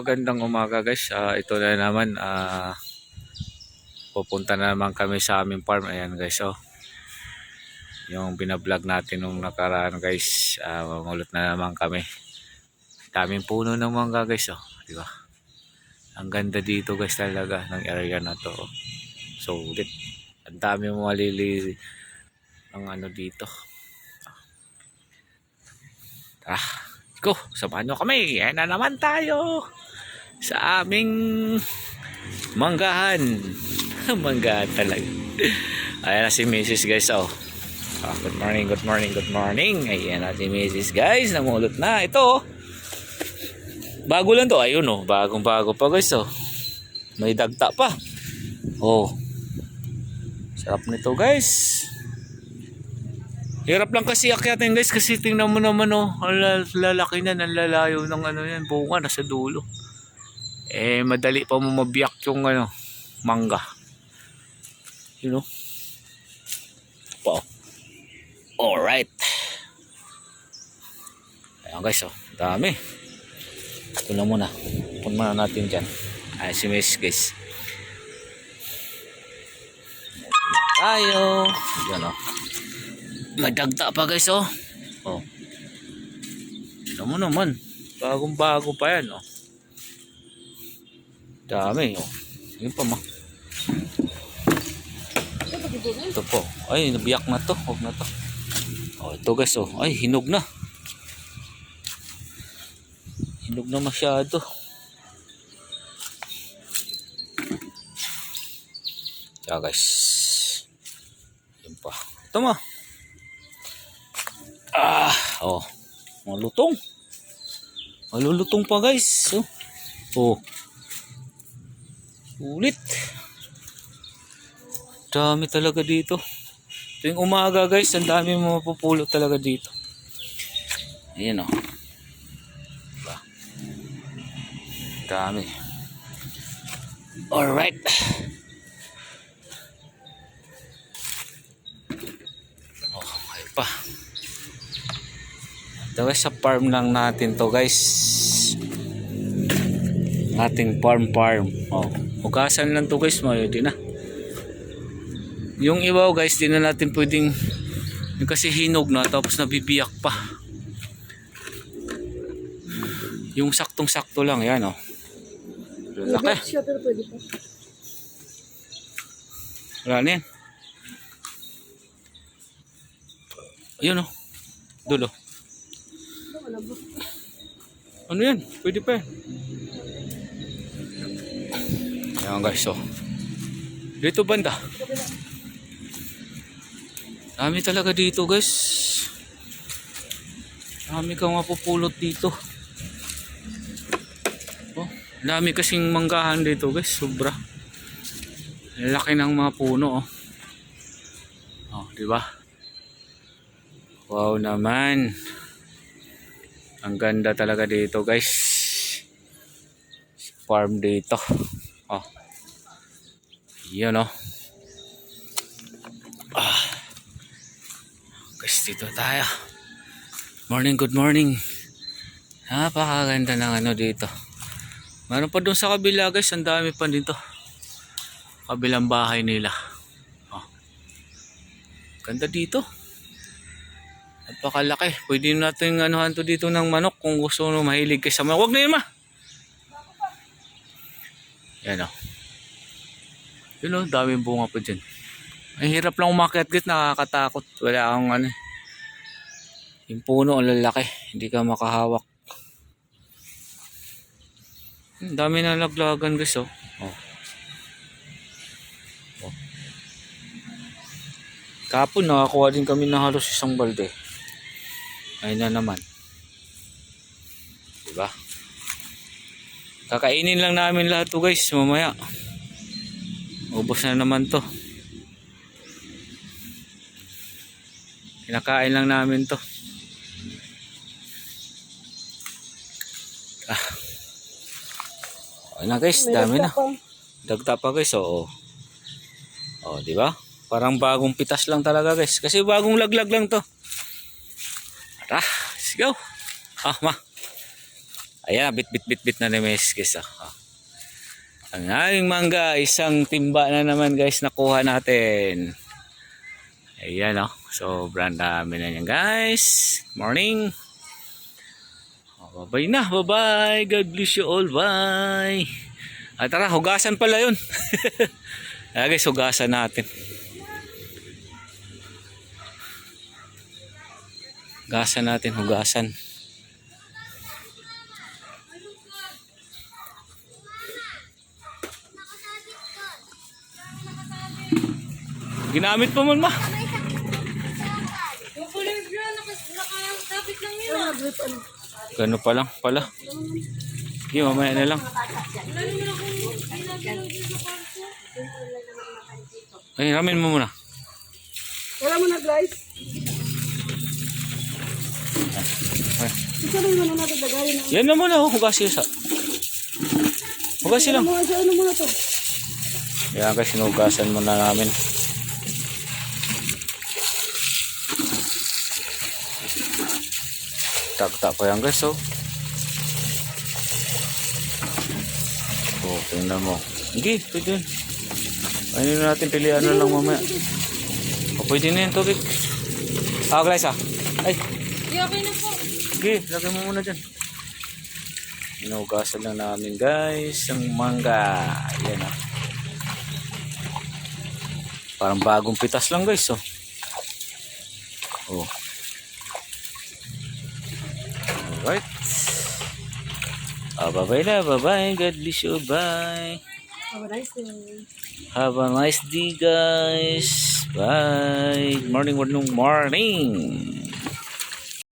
magandang umaga guys. Ah, ito na naman, ah, pupunta na naman kami sa aming farm. Ayan guys, oh. Yung binablog natin nung nakaraan guys, ah, mamulot na naman kami. Daming puno ng mangga guys, oh. Di ba? Ang ganda dito guys talaga ng area na to. oh. Sulit. Ang dami mo malili ng ano dito. Ah, ko, samahan nyo kami. Ayan na naman tayo sa aming manggahan. manggahan talaga. Ayan na si Mrs. guys, oh. Ah, good morning, good morning, good morning. Ayan na si Mrs. guys, namulot na. Ito, oh. Bago lang to. Ayun, oh. Bagong bago pa guys, oh. May dagta pa. Oh. Sarap nito guys. Hirap lang kasi akyatin guys kasi tingnan mo naman oh, lalaki na, ang lalayo ng ano yan, bunga nasa dulo. Eh, madali pa mo mabiyak yung ano, mangga. You know? Pa. Alright. Ayan guys oh, dami. Ito na muna. Pun muna natin dyan. Ay, si Miss guys. Tayo. Yan oh. May dagta pa guys oh. Oh. Tignan mo naman. Bagong bago pa yan oh. Dami oh. Yun pa ma. Ito po. Ay, nabiyak na to. Huwag na to. Oh, ito guys oh. Ay, hinog na. Hinog na masyado. Kaya guys. Yun pa. Ito mo. Ah, oh. Malutong. Malulutong pa guys. Oh. Oh. Ulit. Dami talaga dito. Tuwing umaga guys, ang dami mo mapupulot talaga dito. Ayan oh. Diba? Dami. Alright. Oh, okay pa. Ito guys, sa farm lang natin to guys. Ating farm farm. Oh, ugasan lang to guys, mayroon na. Yung ibaw guys, di na natin pwedeng yung kasi hinog na tapos nabibiyak pa. Yung saktong-sakto lang, yan oh. Laki. Wala na yan. Ayun oh. Dulo. Ba? Ano yan? Pwede pa yan. Ayan guys, oh. Dito banda. Dami talaga dito guys. Dami kang mapupulot dito. Oh, dami kasing manggahan dito guys, sobra. Laki ng mga puno oh. Oh, di ba? Wow naman. Ang ganda talaga dito guys. Farm dito. Oh. Yan oh. Ah. Guys, dito tayo. Morning, good morning. Napakaganda ng ano dito. Meron pa doon sa kabila guys, ang dami pa dito. Kabilang bahay nila. Oh. Ganda dito. Napakalaki. Pwede natin anuhan to dito ng manok kung gusto mo mahilig kayo sa manok. Huwag na yun ma. Yan o. Yun o, daming bunga pa dyan. Ang hirap lang umakyat guys, nakakatakot. Wala akong ano. Yung puno ang lalaki, hindi ka makahawak. Ang dami na laglagan guys oh. oh. oh. Kapon nakakuha din kami ng halos isang balde. Ayun na naman. Diba? Kakainin lang namin lahat to guys mamaya. Ubos na naman to. Kinakain lang namin to. Ah. Okay na guys, dami na. Dagta pa guys, oo. Oh, di ba? Parang bagong pitas lang talaga guys. Kasi bagong laglag lang to. Tara, let's go. Ah, ma. Ayan, bit bit bit bit na ni Miss guys. ah. Ah. Ang aming mangga, isang timba na naman guys nakuha natin. Ayan oh. Sobrang dami na yan guys. Morning. Oh, bye na. Bye-bye. God bless you all. Bye. At tara, hugasan pala yun. Ayan guys, hugasan natin. Hugasan natin, hugasan. Ginamit pa man ma. Ano ano? Gano pa lang pala. Sige, mamaya na lang. Ay, ramen mo muna. Wala mo na guys. Yan na muna, oh. Hugasi sa. Hugasi lang. Ano ano? Yan kasi sinugasan muna namin. Tak-tak pa yan guys, oh. Oh, tingnan mo. Hindi, pwede yun. Ano na natin, pilihan na lang mamaya. Oh, pwede na yun, tubig. Ah, guys, ah. Ay, Di, okay na po. sige, lagay mo muna dyan. Inugasan lang namin, guys, ang mangga. Yan, ah. Parang bagong pitas lang, guys, oh. Oh. Alright. Ah, bye-bye na, bye-bye. God bless you, bye. Have a nice day. Have a nice day, guys. Bye. Morning, morning, morning.